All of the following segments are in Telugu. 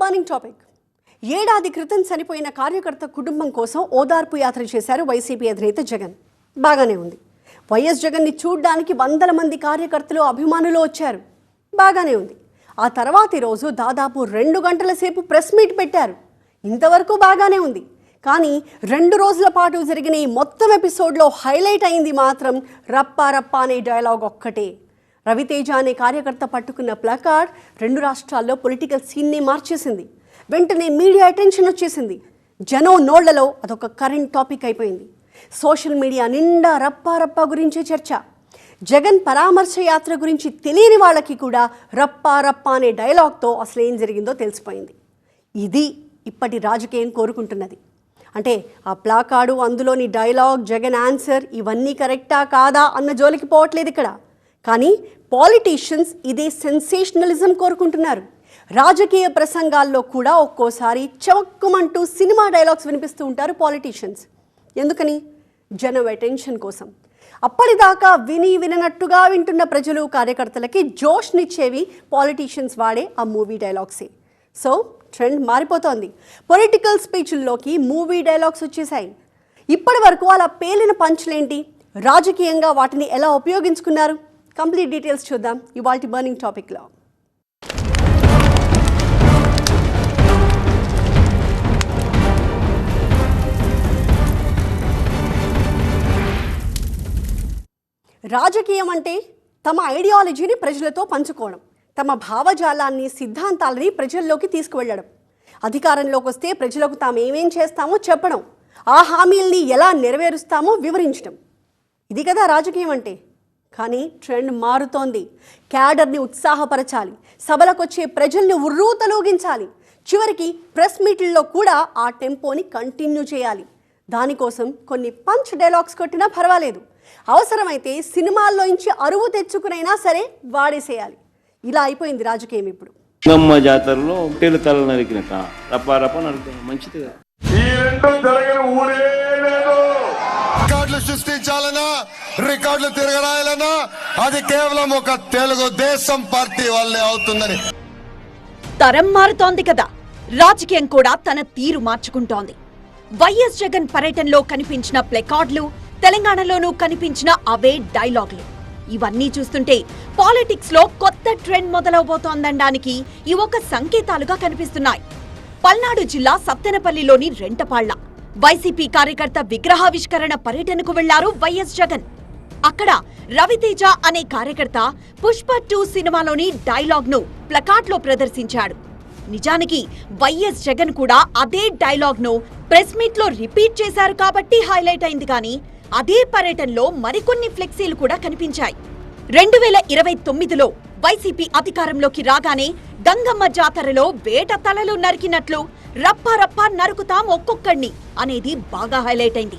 బర్నింగ్ టాపిక్ ఏడాది క్రితం చనిపోయిన కార్యకర్త కుటుంబం కోసం ఓదార్పు యాత్ర చేశారు వైసీపీ అధినేత జగన్. బాగానే ఉంది. వైఎస్ జగన్ని చూడ్డానికి వందల మంది కార్యకర్తలు అభిమానులు వచ్చారు. బాగానే ఉంది. ఆ తర్వాతి రోజు దాదాపు రెండు గంటల సేపు ప్రెస్ మీట్ పెట్టారు. ఇంతవరకు బాగానే ఉంది. కానీ రెండు రోజుల పాటు జరిగిన ఈ మొత్తం ఎపిసోడ్లో హైలైట్ అయింది మాత్రం రప్పా రప్పా అనే డైలాగ్ ఒక్కటే. రవితేజ అనే కార్యకర్త పట్టుకున్న ప్లకార్డ్ రెండు రాష్ట్రాల్లో పొలిటికల్ సీన్ని మార్చేసింది. వెంటనే మీడియా అటెన్షన్ వచ్చేసింది. జనం నోళ్ళలో అదొక కరెంట్ టాపిక్ అయిపోయింది. సోషల్ మీడియా నిండా రప్పా రప్పా గురించే చర్చ. జగన్ పరామర్శ యాత్ర గురించి తెలియని వాళ్ళకి కూడా రప్పా రప్పా అనే డైలాగ్తో అసలు ఏం జరిగిందో తెలిసిపోయింది. ఇది ఇప్పటి రాజకీయం కోరుకుంటున్నది. అంటే ఆ ప్లాకార్డు అందులోని డైలాగ్ జగన్ ఆన్సర్ ఇవన్నీ కరెక్టా కాదా అన్న జోలికి పోవట్లేదు ఇక్కడ. కానీ పాలిటీషియన్స్ ఇదే సెన్సేషనలిజం కోరుకుంటున్నారు. రాజకీయ ప్రసంగాల్లో కూడా ఒక్కోసారి చవక్కుమంటూ సినిమా డైలాగ్స్ వినిపిస్తూ ఉంటారు పాలిటీషియన్స్. ఎందుకని? జనం అటెన్షన్ కోసం. అప్పటిదాకా విని విననట్టుగా వింటున్న ప్రజలు కార్యకర్తలకి జోష్నిచ్చేవి పాలిటీషియన్స్ వాడే ఆ మూవీ డైలాగ్సే. సో ట్రెండ్ మారిపోతోంది. పొలిటికల్ స్పీచ్ల్లోకి మూవీ డైలాగ్స్ వచ్చేసాయి ఇప్పటి వరకు అలా పేలిన పంచులేంటి? రాజకీయంగా వాటిని ఎలా ఉపయోగించుకున్నారు? కంప్లీట్ డీటెయిల్స్ చూద్దాం. ఇవాల్టి బర్నింగ్ టాపిక్లో రాజకీయం అంటే తమ ఐడియాలజీని ప్రజలతో పంచుకోవడం తమ భావజాలాన్ని సిద్ధాంతాలని ప్రజల్లోకి తీసుకువెళ్ళడం. అధికారంలోకి వస్తే ప్రజలకు తాము ఏమేం చేస్తామో చెప్పడం ఆ హామీల్ని ఎలా నెరవేరుస్తామో వివరించడం. ఇది కదా రాజకీయం అంటే కానీ ట్రెండ్ మారుతోంది. క్యాడర్ని ఉత్సాహపరచాలి. సభలకొచ్చే ప్రజల్ని ఉర్రూతలూగించాలి. చివరికి ప్రెస్ మీట్లలో కూడా ఆ టెంపోని కంటిన్యూ చేయాలి. దానికోసం కొన్ని పంచ్ డైలాగ్స్ కొట్టినా పర్వాలేదు. అవసరమైతే సినిమాల్లోంచి అరువు తెచ్చుకునైనా సరే వాడేసేయాలి. ఇలా అయిపోయింది రాజకీయం ఇప్పుడు. జాతరలో ఒట్టేలు తల నరికినట. రప్ప రప్ప నరుకుతాను మంచిది కదా. ఈ రెండు జరగని ఊరే లేదు. రికార్డులు సృష్టించాలన్నా రికార్డులు తిరగరాయాలన్నా అది కేవలం ఒక తెలుగు దేశం పార్టీ వల్లే అవుతుందని. తరం మారుతోంది కదా. రాజకీయం కూడా తన తీరు మార్చుకుంటోంది. వైఎస్ జగన్ పర్యటనలో కనిపించిన ప్లెకార్డులు తెలంగాణలోనూ కనిపించిన అవే డైలాగులు. ఇవన్నీ చూస్తుంటే పాలిటిక్స్లో కొత్త ట్రెండ్ మొదలవబోతోందనడానికి ఈ ఒక సంకేతాలుగా కనిపిస్తున్నాయి. పల్నాడు జిల్లా సత్తెనపల్లిలోని రెంటపాళ్ళ. వైసీపీ కార్యకర్త విగ్రహావిష్కరణ పర్యటనకు వెళ్ళారు వైఎస్ జగన్. అక్కడ రవితేజ అనే కార్యకర్త పుష్ప టూ సినిమాలోని డైలాగ్ను లో ప్రదర్శించాడు. నిజానికి వైఎస్ జగన్ కూడా అదే డైలాగ్ను ప్రెస్ మీట్లో రిపీట్ చేశారు కాబట్టి హైలైట్ అయింది కానీ అదే పర్యటనలో మరికొన్ని ఫ్లెక్సీలు కూడా కనిపించాయి. రెండు వేల ఇరవై తొమ్మిదిలో వైసీపీ అధికారంలోకి రాగానే గంగమ్మ జాతరలో వేట తలలు నరికినట్లు రప్పా రప్పా నరుకుతాం ఒక్కొక్కడిని అనేది బాగా హైలైట్ అయింది.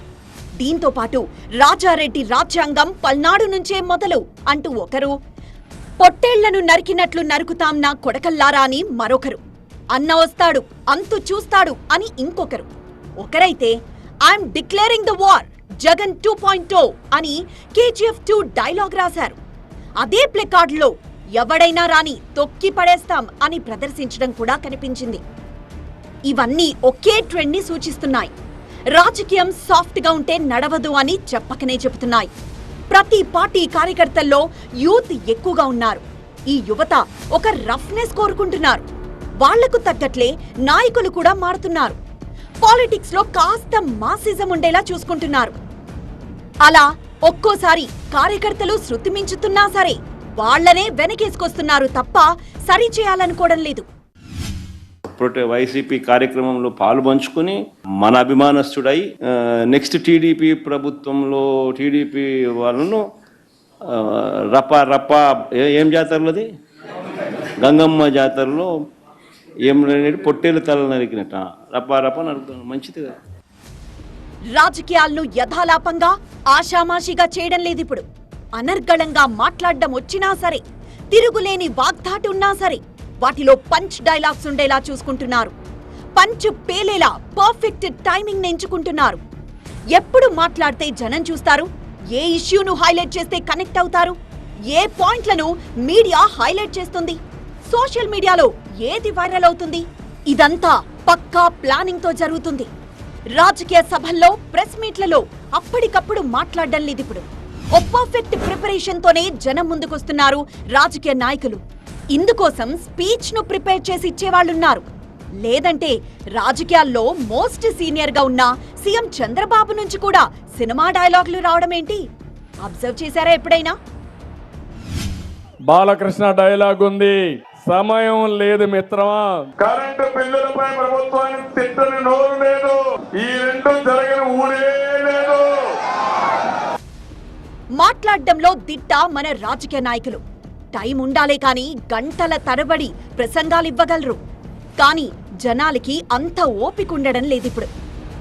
దీంతో పాటు రాజారెడ్డి రాజ్యాంగం పల్నాడు నుంచే మొదలు అంటూ ఒకరు పొట్టేళ్ళను నరికినట్లు నరుకుతాం నా కొడకల్లారా అని మరొకరు. అన్న వస్తాడు అంతు చూస్తాడు అని ఇంకొకరు. ఒకరైతే I'm declaring the war Jagan two point అని కేజీఎఫ్ టూ డైలాగ్ రాశారు. అదే ప్లెకార్డులో ఎవడైనా రాని తొక్కి పడేస్తాం అని ప్రదర్శించడం కూడా కనిపించింది. ఇవన్నీ ఒకే ట్రెండ్ని సూచిస్తున్నాయి. రాజకీయం సాఫ్ట్గా ఉంటే నడవదు అని చెప్పకనే చెబుతున్నాయి. ప్రతి పార్టీ కార్యకర్తల్లో యూత్ ఎక్కువగా ఉన్నారు. ఈ యువత ఒక రఫ్నెస్ కోరుకుంటున్నారు. వాళ్ళకు తగ్గట్లే నాయకులు కూడా మారుతున్నారు. పాలిటిక్స్లో కాస్త మాసిజం ఉండేలా చూసుకుంటున్నారు. అలా ఒక్కోసారి కార్యకర్తలు శృతి మించుతున్నా సరే వాళ్ళనే వెనకేసుకొస్తున్నారు తప్ప సరిచేయాలనుకోవడం లేదు. ప్రొటె వైసీపీ కార్యక్రమంలో పాలుపంచుకొని మన అభిమానస్తుడై నెక్స్ట్ టీడీపీ ప్రభుత్వంలో టీడీపీ వాళ్ళను ఆ, రప్ప రప్ప ఏ- ఏం జాతరలోది గంగమ్మ జాతరలో ఏం పొట్టేలు తల నరికినట్ట. రప్ప రప్ప నరుకుతాను మంచిది కదా. రాజకీయాల్లో యథాలాపంగా ఆషామాషిగా చేయడం లేదు ఇప్పుడు. అనర్గళంగా మాట్లాడడం వచ్చినా సరే తిరుగులేని వాగ్దాటున్నా సరే వాటిలో పంచ్ డైలాగ్స్ ఉండేలా చూసుకుంటున్నారు. పంచ్ పేలేలా పర్ఫెక్ట్ టైమింగ్ ఎంచుకుంటున్నారు. ఎప్పుడు మాట్లాడితే జనం చూస్తారు? ఏ ఇష్యూను హైలైట్ చేస్తే కనెక్ట్ అవుతారు? ఏ పాయింట్లను మీడియా హైలైట్ చేస్తుంది? సోషల్ మీడియాలో ఏది వైరల్ అవుతుంది? ఇదంతా పక్కా ప్లానింగ్తో జరుగుతుంది. రాజకీయ సభల్లో ప్రెస్ మీట్లలో అప్పటికప్పుడు మాట్లాడడం లేదు ఇప్పుడు. ఓ పర్ఫెక్ట్ ప్రిపరేషన్ తోనే జనం ముందుకొస్తున్నారు రాజకీయ నాయకులు. ఇందుకోసం స్పీచ్ను ప్రిపేర్ చేసి ఇచ్చేవాళ్ళున్నారు. లేదంటే రాజకీయాల్లో మోస్ట్ సీనియర్గా ఉన్న సీఎం చంద్రబాబు నుంచి కూడా సినిమా డైలాగులు రావడం ఏంటి అబ్జర్వ్ చేశారా ఎప్పుడైనా? బాలకృష్ణ డైలాగ్ ఉంది. సమయం లేదు మిత్రమా. కరెంటు బిల్లులపై ప్రభుత్వానికి తిట్టని నోరు లేదు. ఈ రెండు జరగని ఊరే లేదు. మాట్లాడడంలో దిట్ట మన రాజకీయ నాయకులు. టైం ఉండాలే కానీ గంటల తరబడి ప్రసంగాలు ఇవ్వగలరు కానీ జనాలకి అంత ఓపిక ఉండడం లేదిప్పుడు.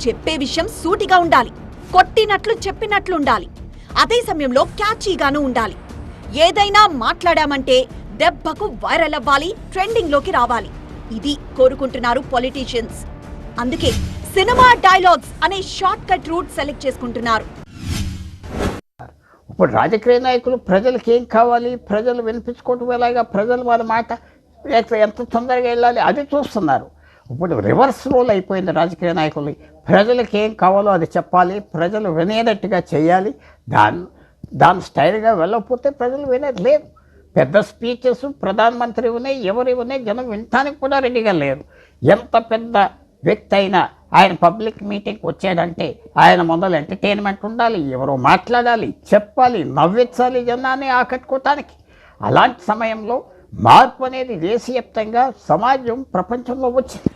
చెప్పే విషయం సూటిగా ఉండాలి. కొట్టినట్లు చెప్పినట్లు ఉండాలి అదే సమయంలో క్యాచీగాను ఉండాలి. ఏదైనా మాట్లాడామంటే దెబ్బకు వైరల్ అవ్వాలి ట్రెండింగ్లోకి రావాలి. ఇది కోరుకుంటున్నారు పొలిటీషియన్స్. అందుకే సినిమా డైలాగ్స్ అనే షార్ట్ కట్ రూట్ సెలెక్ట్ చేసుకుంటున్నారు. ఇప్పుడు రాజకీయ నాయకులు ప్రజలకి ఏం కావాలి? ప్రజలు వినిపించుకోవటం ఎలాగా? ప్రజలు వాళ్ళ మాట ఎట్లా ఎంత తొందరగా వెళ్ళాలి? అది చూస్తున్నారు. ఇప్పుడు రివర్స్ రోల్ అయిపోయింది రాజకీయ నాయకులు. ప్రజలకు ఏం కావాలో అది చెప్పాలి. ప్రజలు వినేటట్టుగా చేయాలి. దాని దాని స్టైల్గా వెళ్ళకపోతే ప్రజలు వినేది లేదు. పెద్ద స్పీచెస్ ప్రధానమంత్రి ఉన్నాయి ఎవరు ఉన్నాయి జనం వినటానికి కూడా రెడీగా లేరు. ఎంత పెద్ద వ్యక్తి అయినా ఆయన పబ్లిక్ మీటింగ్కి వచ్చాడంటే ఆయన మొదలు ఎంటర్టైన్మెంట్ ఉండాలి ఎవరో మాట్లాడాలి చెప్పాలి నవ్వించాలి జనాన్ని ఆకట్టుకోవటానికి. అలాంటి సమయంలో మార్పు అనేది దేశవ్యాప్తంగా సమాజం ప్రపంచంలో వచ్చింది.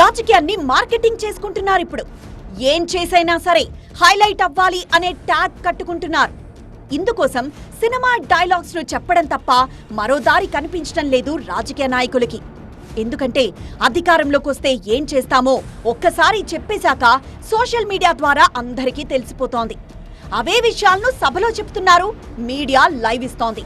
రాజకీయాన్ని మార్కెటింగ్ చేసుకుంటున్నారు ఇప్పుడు. ఏం చేసైనా సరే హైలైట్ అవ్వాలి అనే ట్యాగ్ కట్టుకుంటున్నారు. ఇందుకోసం సినిమా డైలాగ్స్ను చెప్పడం తప్ప మరో దారి కనిపించడం లేదు రాజకీయ నాయకులకి. ఎందుకంటే అధికారంలోకి వస్తే ఏం చేస్తామో ఒక్కసారి చెప్పేశాక సోషల్ మీడియా ద్వారా అందరికీ తెలిసిపోతోంది. అవే విషయాలను సభలో చెప్తున్నారు మీడియా లైవ్ ఇస్తోంది.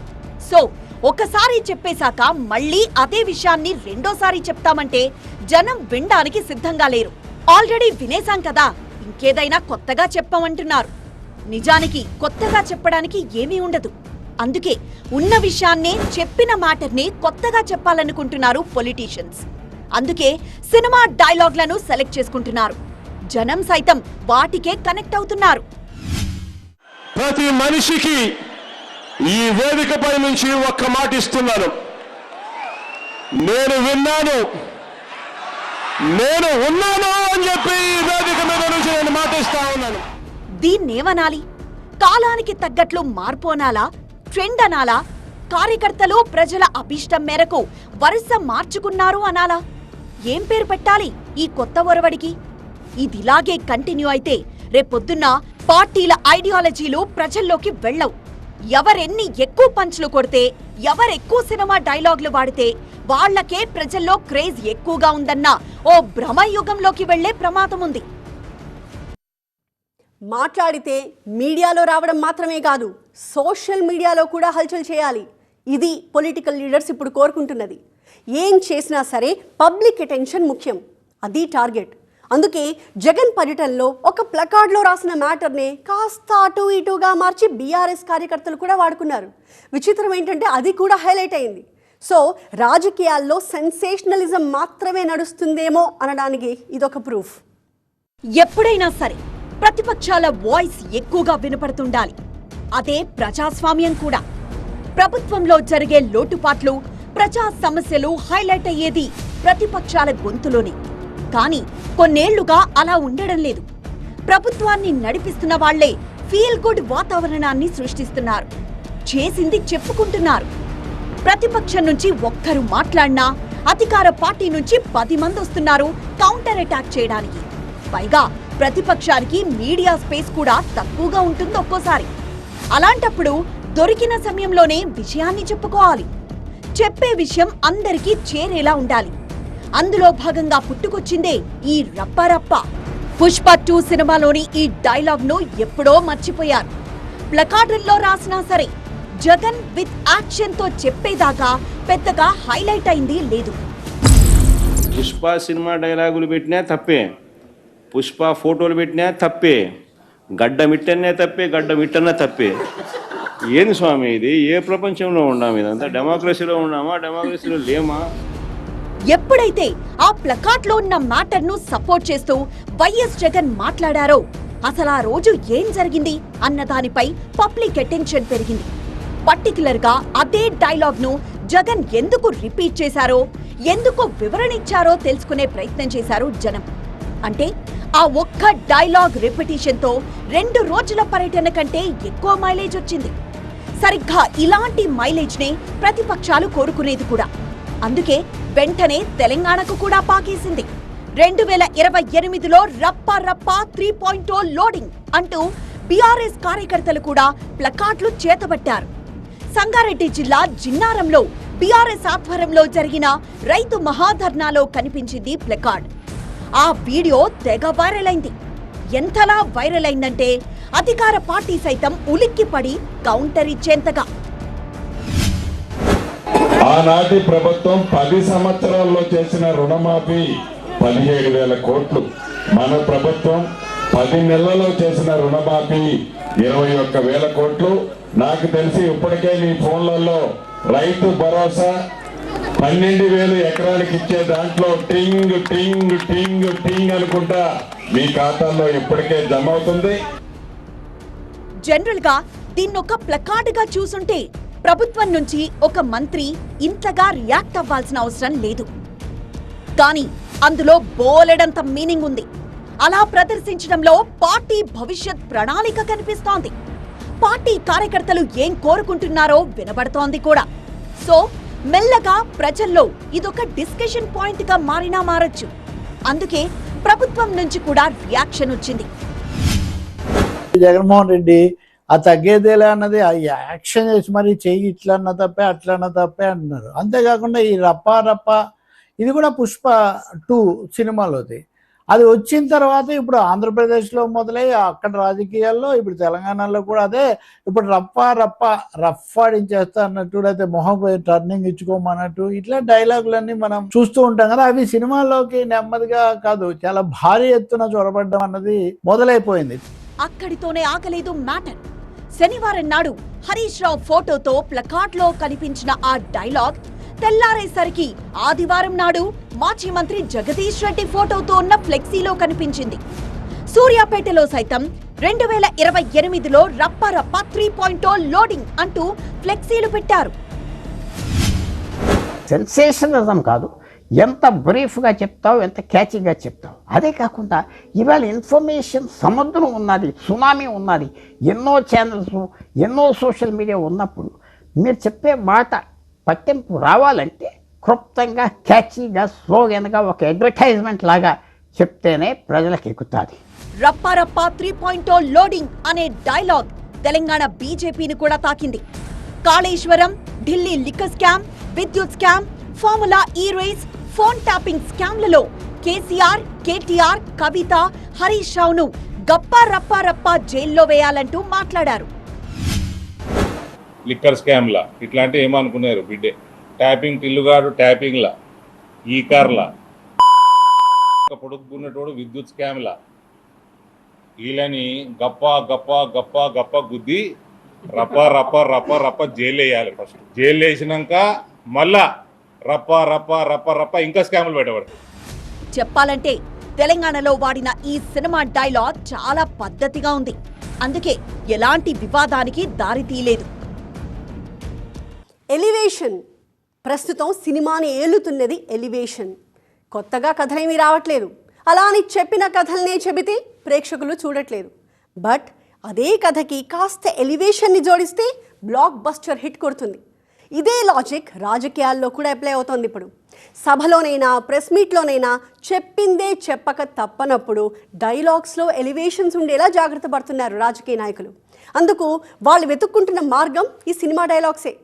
సో ఒకసారి చెప్పేశాక మళ్ళీ అదే విషయాన్ని రెండోసారి చెప్తామంటే జనం వినడానికి సిద్ధంగా లేరు. ఆల్రెడీ వినేశాం కదా ఇంకేదైనా కొత్తగా చెప్పమంటున్నారు. నిజానికి కొత్తగా చెప్పడానికి ఏమీ ఉండదు. అందుకే ఉన్న విషయాన్నే చెప్పిన మ్యాటర్ని కొత్తగా చెప్పాలనుకుంటున్నారు పొలిటీషియన్స్. అందుకే సినిమా డైలాగ్లను సెలెక్ట్ చేసుకుంటున్నారు. జనం సైతం వాటికే కనెక్ట్ అవుతున్నారు. ప్రతి మనిషికి ఈ వేదికపై నుంచి ఒక్క మాట ఇస్తున్నాను. నేను విన్నాను. నేను ఉన్నాను అని చెప్పి ఈ వేదిక మీద నుంచి నేను మాట ఇస్తా ఉన్నాను. దీన్నేమనాలి? కాలానికి తగ్గట్లు మార్పు అనాలా? ట్రెండ్ అనాలా కార్యకర్తలు ప్రజల అభిష్టం మేరకు వరుస మార్చుకున్నారు అనాలా? ఏం పేరు పెట్టాలి ఈ కొత్త ఒరవడికి? ఇదిలాగే కంటిన్యూ అయితే రేపొద్దున్న పార్టీల ఐడియాలజీలు ప్రజల్లోకి వెళ్ళవు. ఎవరెన్ని ఎక్కువ పంచ్లు కొడితే ఎవరెక్కువ సినిమా డైలాగులు వాడితే వాళ్ళకే ప్రజల్లో క్రేజ్ ఎక్కువగా ఉందన్న ఓ భ్రమయుగంలోకి వెళ్ళే ప్రమాదం ఉంది మాట్లాడితే మీడియాలో రావడం మాత్రమే కాదు సోషల్ మీడియాలో కూడా హల్చల్ చేయాలి. ఇది పొలిటికల్ లీడర్స్ ఇప్పుడు కోరుకుంటున్నది. ఏం చేసినా సరే పబ్లిక్ అటెన్షన్ ముఖ్యం. అది టార్గెట్. అందుకే జగన్ పర్యటనలో ఒక ప్లకార్డ్లో రాసిన మ్యాటర్నే కాస్త అటు ఇటుగా మార్చి బీఆర్ఎస్ కార్యకర్తలు కూడా వాడుకున్నారు. విచిత్రం ఏంటంటే అది కూడా హైలైట్ అయింది. సో రాజకీయాల్లో సెన్సేషనలిజం మాత్రమే నడుస్తుందేమో అనడానికి ఇదొక ప్రూఫ్. ఎప్పుడైనా సరే ప్రతిపక్షాల వాయిస్ ఎక్కువగా వినపడుతుండాలి. అదే ప్రజాస్వామ్యం కూడా. ప్రభుత్వంలో జరిగే లోటుపాట్లు ప్రజా సమస్యలు హైలైట్ అయ్యేది ప్రతిపక్షాల గొంతులోనే. కానీ కొన్నేళ్ళుగా అలా ఉండడం లేదు. ప్రభుత్వాన్ని నడిపిస్తున్న వాళ్ళే ఫీల్ గుడ్ వాతావరణాన్ని సృష్టిస్తున్నారు. చేసింది చెప్పుకుంటున్నారు. ప్రతిపక్షం నుంచి ఒక్కరు మాట్లాడినా అధికార పార్టీ నుంచి పది మంది వస్తున్నారు కౌంటర్ అటాక్ చేయడానికి. పైగా ప్రతిపక్షానికి మీడియా స్పేస్ కూడా తక్కువగా ఉంటుంది ఒక్కోసారి. అలాంటప్పుడు దొరికిన సమయంలోనే విషయాన్ని చెప్పుకోవాలి. చెప్పే విషయం అందరికీ చేరేలా ఉండాలి. అందులో భాగంగా పుట్టుకొచ్చిందే ఈ రప్పరప్ప. పుష్ప టూ సినిమాలోని ఈ డైలాగ్ను ఎప్పుడో మర్చిపోయారు. ప్లకార్డుల్లో రాసినా సరే జగన్ విత్ యాక్షన్తో చెప్పేదాకా పెద్దగా హైలైట్ అయింది లేదు. పుష్ప సినిమా డైలాగులు పెట్టినా తప్పే. పుష్ప ఫోటోలు పెట్టినా తప్పే గడ్డం ఇట్టనే తప్పే గడ్డం మిట్టన్నా తప్పే. ఏంది స్వామి ఇది? ఏ ప్రపంచంలో ఉన్నాం ఇదంతా? డెమోక్రసీలో ఉన్నామా? డెమోక్రసీలో లేమా? ఎప్పుడైతే ఆ ప్లకాట్లో ఉన్న మ్యాటర్ను సపోర్ట్ చేస్తూ వైఎస్ జగన్ మాట్లాడారో అసలు ఆ రోజు ఏం జరిగింది అన్న దానిపై పబ్లిక్ అటెన్షన్ పెరిగింది. పర్టికులర్గా అదే డైలాగ్ను జగన్ ఎందుకు రిపీట్ చేశారో ఎందుకు వివరణ ఇచ్చారో తెలుసుకునే ప్రయత్నం చేశారు జనం. అంటే ఆ ఒక్క డైలాగ్ రెపిటేషన్తో రెండు రోజుల పర్యటన కంటే ఎక్కువ మైలేజ్ వచ్చింది. సరిగ్గా ఇలాంటి మైలేజ్నే ప్రతిపక్షాలు కోరుకునేది కూడా. అందుకే వెంటనే తెలంగాణకు కూడా పాకేసింది. రెండు వేల ఇరవై ఎనిమిదిలో రప్ప రప్ప త్రీ పాయింట్ లోడింగ్ అంటూ బీఆర్ఎస్ కార్యకర్తలు కూడా ప్లకార్డులు చేతబట్టారు. సంగారెడ్డి జిల్లా జిన్నారంలో బీఆర్ఎస్ ఆధ్వర్యంలో జరిగిన రైతు మహాధర్నాలో కనిపించింది ప్లకార్డ్. ఆ వీడియో తెగ వైరల్ అయింది ఎంతలా వైరల్ అయిందంటే అధికార పార్టీ సైతం ఉలిక్కిపడి కౌంటర్ ఇచ్చేంతగా. ఆనాటి ప్రభుత్వం పది సంవత్సరాల్లో చేసిన రుణమాఫీ పదిహేడు వేల కోట్లు. మన ప్రభుత్వం పది నెలల్లో చేసిన రుణమాఫీ ఇరవై ఒక్క వేల కోట్లు. నాకు తెలిసి ఇప్పటికే మీ ఫోన్లలో రైతు భరోసా పన్నెండు వేలు ఎకరానికి ఇచ్చే దాంట్లో టింగ్ టింగ్ టింగ్ టింగ్ అనుకుంటా మీ ఖాతాల్లో ఇప్పటికే జమ అవుతుంది. జనరల్గా దీన్నొక ప్లకార్డుగా చూసుంటే ప్రభుత్వం నుంచి ఒక మంత్రి ఇంతగా రియాక్ట్ అవ్వాల్సిన అవసరం లేదు. కానీ అందులో బోలెడంత మీనింగ్ ఉంది. అలా ప్రదర్శించడంలో పార్టీ భవిష్యత్ ప్రణాళిక కనిపిస్తోంది. పార్టీ కార్యకర్తలు ఏం కోరుకుంటున్నారో వినబడుతోంది కూడా. సో మెల్లగా ప్రజల్లో ఇదొక డిస్కషన్ పాయింట్గా మారినా మారచ్చు. అందుకే ప్రభుత్వం నుంచి కూడా రియాక్షన్ వచ్చింది. జగన్మోహన్ రెడ్డి ఆ తగ్గేదేలా అన్నది ఆ యాక్షన్ చేసి మరి చెయ్యి ఇట్లా అన్న తప్పే అట్లా అన్న తప్పే అంటున్నారు. అంతేకాకుండా ఈ రప్ప రప్ప ఇది కూడా పుష్ప టూ సినిమాలోది. అది వచ్చిన తర్వాత ఇప్పుడు ఆంధ్రప్రదేశ్లో మొదలై అక్కడ రాజకీయాల్లో ఇప్పుడు తెలంగాణలో కూడా అదే ఇప్పుడు రప్ప రప్ప రఫ్ఫాడించేస్తా అన్నట్టు లేకపోతే మొహం పోయి టర్నింగ్ ఇచ్చుకోమన్నట్టు ఇట్లా డైలాగులన్నీ మనం చూస్తూ ఉంటాం కదా. అవి సినిమాల్లోకి నెమ్మదిగా కాదు చాలా భారీ ఎత్తున చొరబడ్డం అన్నది మొదలైపోయింది. అక్కడితోనే ఆకలేదు మ్యాటర్. శనివారం నాడు హరీష్ రావు ఫోటోతో ప్లకార్డ్లో కనిపించిన ఆ డైలాగ్ తెల్లారేసరికి ఆదివారం నాడు మాజీ మంత్రి జగదీష్ రెడ్డి ఫోటోతో ఉన్న ఫ్లెక్సీలో కనిపించింది. సూర్యాపేటలో సైతం రెండు వేల ఇరవై ఎనిమిదిలో రప్ప రప్ప త్రీ పాయింట్ లోడింగ్ అంటూ ఫ్లెక్సీలు పెట్టారు. సెన్సేషనలిజం కాదు. ఎంత బ్రీఫ్గా చెప్తావు ఎంత క్యాచింగ్గా చెప్తావు. అదే కాకుండా ఇవాళ ఇన్ఫర్మేషన్ సముద్రం ఉన్నది సునామీ ఉన్నది. ఎన్నో ఛానల్స్ ఎన్నో సోషల్ మీడియా ఉన్నప్పుడు మీరు చెప్పే మాట పట్టింపు రావాలంటే క్లుప్తంగా క్యాచీగా స్లోగన్గా ఒక అడ్వర్టైజ్మెంట్ లాగా చెప్తేనే ప్రజలకు ఎక్కుతుంది. రప్పారప్ప త్రీ పాయింట్ లోడింగ్ అనే డైలాగ్ తెలంగాణ బీజేపీని కూడా తాకింది. కాళేశ్వరం ఢిల్లీ లిక్కర్ స్కామ్ విద్యుత్ scam formula E race phone tapping స్కామ్లలో KCR KTR Kavitha Harish రావును గప్ప రప్ప రప్ప జైల్లో వేయాలంటూ మాట్లాడారు. లిక్కర్ స్కామ్లా. ఇట్లాంటివి ఏమనుకున్నారు బిడ్డే? ట్యాపింగ్ టిల్లుగాడు ట్యాపింగ్లా. ఈ కార్లా. పొడుక్కున్నటోడు విద్యుత్ స్కామ్లా. వీళ్ళని గప్ప గప్ప గప్ప గప్ప గుద్ది రప్ప రప్ప రప్ప రప్ప జైలు వేయాలి ఫస్ట్. జైలు వేసినాక మళ్ళా రప్ప రప్ప రప్ప రప్ప ఇంకా స్కాములు పెట్టబడతాయి. చెప్పాలంటే తెలంగాణలో వాడిన ఈ సినిమా డైలాగ్ చాలా పద్ధతిగా ఉంది. అందుకే ఎలాంటి వివాదానికి దారి తీయలేదు ఎలివేషన్ ప్రస్తుతం సినిమాని ఏలుతున్నది ఎలివేషన్ కొత్తగా కథలేమీ రావట్లేదు. అలా అని చెప్పిన కథలనే చెబితే ప్రేక్షకులు చూడట్లేదు. బట్ అదే కథకి కాస్త ఎలివేషన్ని జోడిస్తే బ్లాక్ బస్టర్ హిట్ కొడుతుంది. ఇదే లాజిక్ రాజకీయాల్లో కూడా అప్లై అవుతోంది ఇప్పుడు. సభలోనైనా ప్రెస్ మీట్లోనైనా చెప్పిందే చెప్పక తప్పనప్పుడు డైలాగ్స్లో ఎలివేషన్స్ ఉండేలా జాగ్రత్త పడుతున్నారు రాజకీయ నాయకులు. అందుకు వాళ్ళు వెతుక్కుంటున్న మార్గం ఈ సినిమా డైలాగ్సే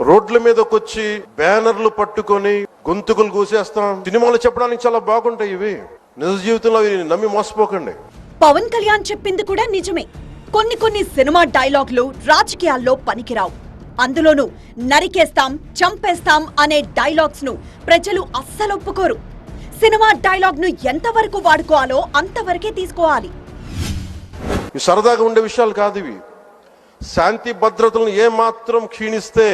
రోడ్ల మీదకి వచ్చి బ్యానర్లు పట్టుకొని గొంతుకులు కూసేస్తాం సినిమాలు చెప్పడానికి చాలా బాగుంటాయి ఇవి. నిజ జీవితంలో ఇవి నమ్మి మోసపోకండి. పవన్ కళ్యాణ్ చెప్పింది కూడా నిజమే. కొన్ని కొన్ని సినిమా డైలాగులు రాజకీయాల్లో పనికిరావు. అందులోనూ నరికేస్తాం చంపేస్తాం అనే డైలాగ్స్ను ప్రజలు అస్సలు ఒప్పుకోరు. సినిమా డైలాగ్ను ఎంతవరకు వాడుకోవాలో అంతవరకే తీసుకోవాలి. సరదాగా ఉండే విషయాలు కాదు ఇవి. శాంతి భద్రతలను ఏ మాత్రం క్షీణిస్తే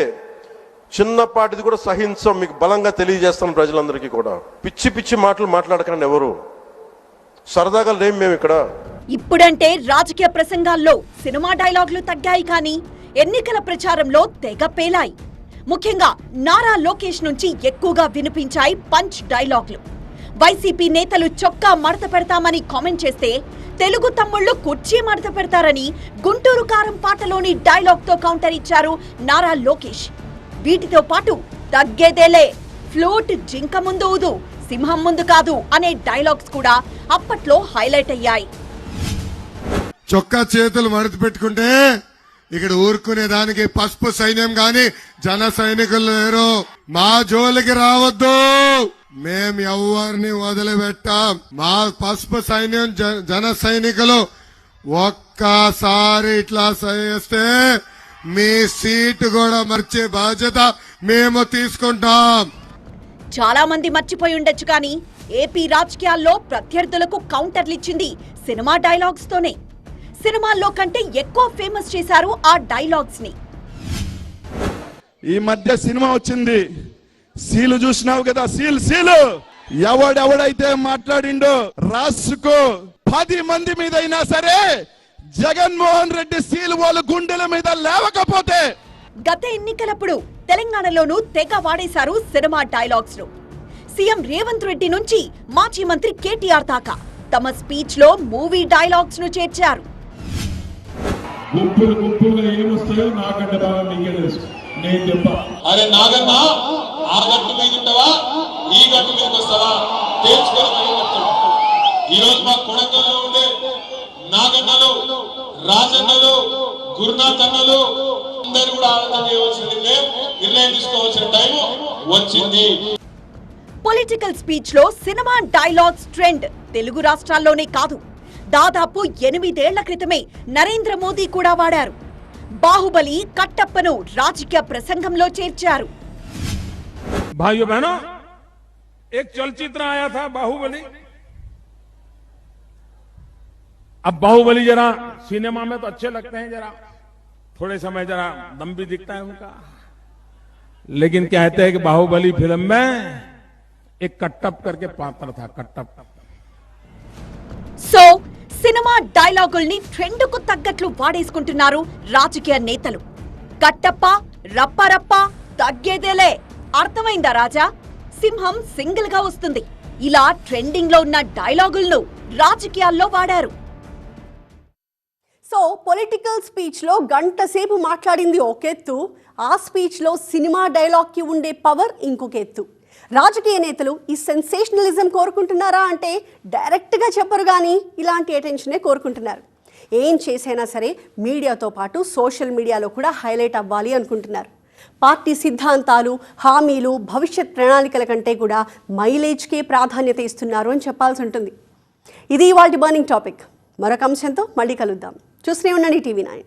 చిన్నపాటిది కూడా సహించం మీకు బలంగా తెలియజేస్తాను ప్రజలందరికీ కూడా. పిచ్చి పిచ్చి మాటలు మాట్లాడకండి ఎవరు? సరదాగా లేం మేము ఇక్కడ. ఇప్పుడంటే రాజకీయ ప్రసంగాల్లో సినిమా డైలాగులు తగ్గాయి కానీ ఎన్నికల ప్రచారంలో తెగ పేలాయి. ముఖ్యంగా నారా లోకేష్ నుంచి ఎక్కువగా వినిపించాయి పంచ్ డైలాగులు. వైసీపీ నేతలు చొక్కా మడత పెడతామని కామెంట్ చేస్తే తెలుగు తమ్ముళ్ళు కుర్చీ మడత పెడతారని గుంటూరు కారం పాటలోని డైలాగ్తో కౌంటర్ ఇచ్చారు నారా లోకేష్. వీటితో పాటు తగ్గేదేలే. ఫ్లూట్ జింక ముందు ఊదు సింహం ముందు కాదు అనే డైలాగ్స్ కూడా అప్పట్లో హైలైట్ అయ్యాయి. చొక్కా చేతులు మడత పెట్టుకుంటే ఇక్కడ ఊరుకునే దానికి పసుపు సైన్యం గాని జన సైనికులు లేరు. మా జోలికి రావద్దు. మేం ఎవరిని వదిలిపెట్టాం. మా పసుపు సైన్యం జ- జన సైనికులు ఒక్కసారి ఇట్లా చేస్తే మీ సీటు కూడా మర్చే బాధ్యత మేము తీసుకుంటాం. చాలా మంది మర్చిపోయి ఉండొచ్చు కానీ ఏపీ రాజకీయాల్లో ప్రత్యర్థులకు కౌంటర్లు ఇచ్చింది సినిమా డైలాగ్స్ తోనే. సినిమాల్లో కంటే ఎక్కువ ఫేమస్ చేశారు ఆ డైలాగ్స్ని. ఈ మధ్య సినిమా వచ్చింది. సీలు చూసినావు కదా సీల్ సీలు. ఎవడెవడైతే మాట్లాడిండో రాసుకో. పది మంది మీద అయినా సరే జగన్మోహన్ రెడ్డి సీలు వాళ్ళ గుండెల మీద లేవకపోతే గత ఎన్నికలప్పుడు తెలంగాణలోనూ తెగ వాడేశారు సినిమా డైలాగ్స్ను. సీఎం రేవంత్ రెడ్డి నుంచి మాజీ మంత్రి కేటీఆర్ దాకా తమ స్పీచ్లో మూవీ డైలాగ్స్ను చేర్చారు. గుంపులు గుంపులుగా ఏమొస్తాయో నాకంటే బాగా మీకే తెలుసు. నేను చెప్పా. అరే నాగన్న ఆ గట్టు మీద ఉంటావా? ఈ గట్టు మీదకి వస్తావా? తేల్చుకొని మరీ చెప్తాడు ఈ రోజు మా కొడంగల్లో రాజన్నలు గురునాథ్ అన్నలు అందరూ కూడా ఆలోచన చేయవలసిన నిర్ణయం తీసుకోవాల్సిన టైం వచ్చింది పొలిటికల్ స్పీచ్ లో సినిమా డైలాగ్స్ ట్రెండ్ తెలుగు రాష్ట్రాల్లోనే కాదు దాదాపు ఎనిమిదేళ్ల క్రితమే నరేంద్ర మోదీ కూడా వాడారు బాహుబలి కట్టప్పను రాజకీయ ప్రసంగంలో చేర్చారు भाइयों बहनों एक चलचित्र आया था बाहुबली अब बाहुबली जरा सिनेमा में तो अच्छे लगते हैं जरा थोड़े समय जरा दम भी दिखता है उनका लेकिन कहते हैं कि बाहुबली फिल्म में एक कट्टप करके पात्र था कट्टप సో సినిమా డైలాగుల్ని ట్రెండ్ కు తగ్గట్లు వాడేసుకుంటున్నారు రాజకీయ నేతలు కట్టప్ప రప్పరప్ప తగ్గేదేలే అర్థమైందా రాజా సింహం సింగిల్ గా వస్తుంది ఇలా ట్రెండింగ్ లో ఉన్న డైలాగులను రాజకీయాల్లో వాడారు సో పొలిటికల్ స్పీచ్లో గంట సేపు మాట్లాడింది ఒక ఎత్తు ఆ స్పీచ్లో సినిమా డైలాగ్కి ఉండే పవర్ ఇంకొక ఎత్తు. రాజకీయ నేతలు ఈ సెన్సేషనలిజం కోరుకుంటున్నారా అంటే డైరెక్ట్గా చెప్పరు కానీ ఇలాంటి అటెన్షనే కోరుకుంటున్నారు. ఏం చేసైనా సరే మీడియాతో పాటు సోషల్ మీడియాలో కూడా హైలైట్ అవ్వాలి అనుకుంటున్నారు. పార్టీ సిద్ధాంతాలు హామీలు భవిష్యత్ ప్రణాళికల కంటే కూడా మైలేజ్కే ప్రాధాన్యత ఇస్తున్నారు అని చెప్పాల్సి ఉంటుంది. ఇది ఇవాళ బర్నింగ్ టాపిక్. మరొక అంశంతో మళ్ళీ కలుద్దాం. చూస్తూనే ఉండండి టీవీ నైన్.